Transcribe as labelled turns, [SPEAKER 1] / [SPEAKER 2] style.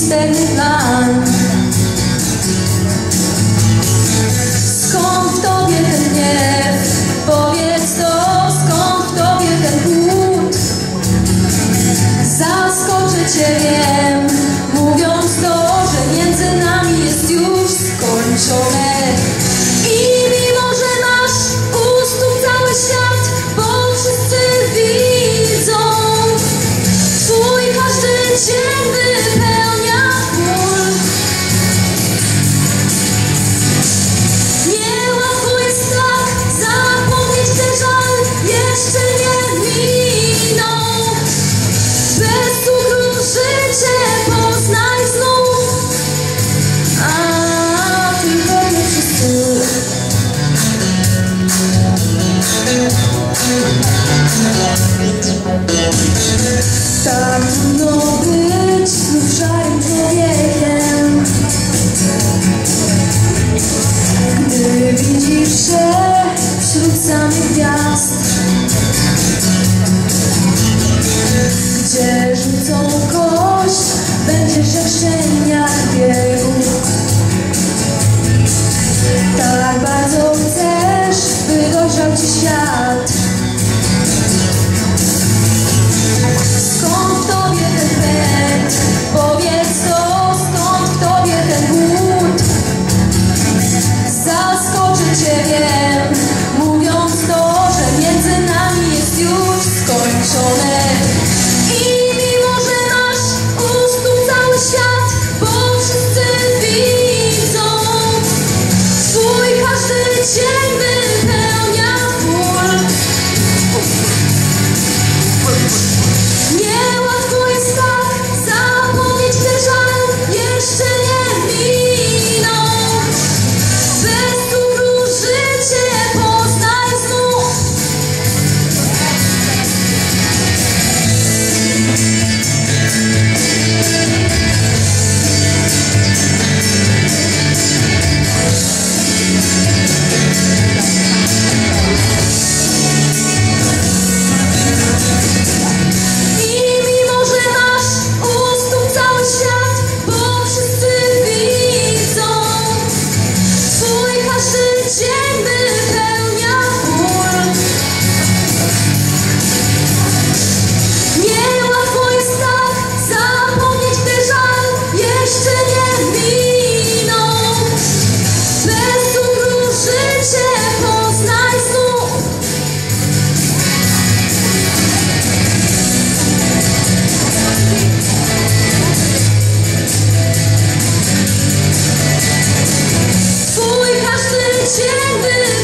[SPEAKER 1] steady line. tak bardzo chcesz, by dojrzał ci świat. Şimdi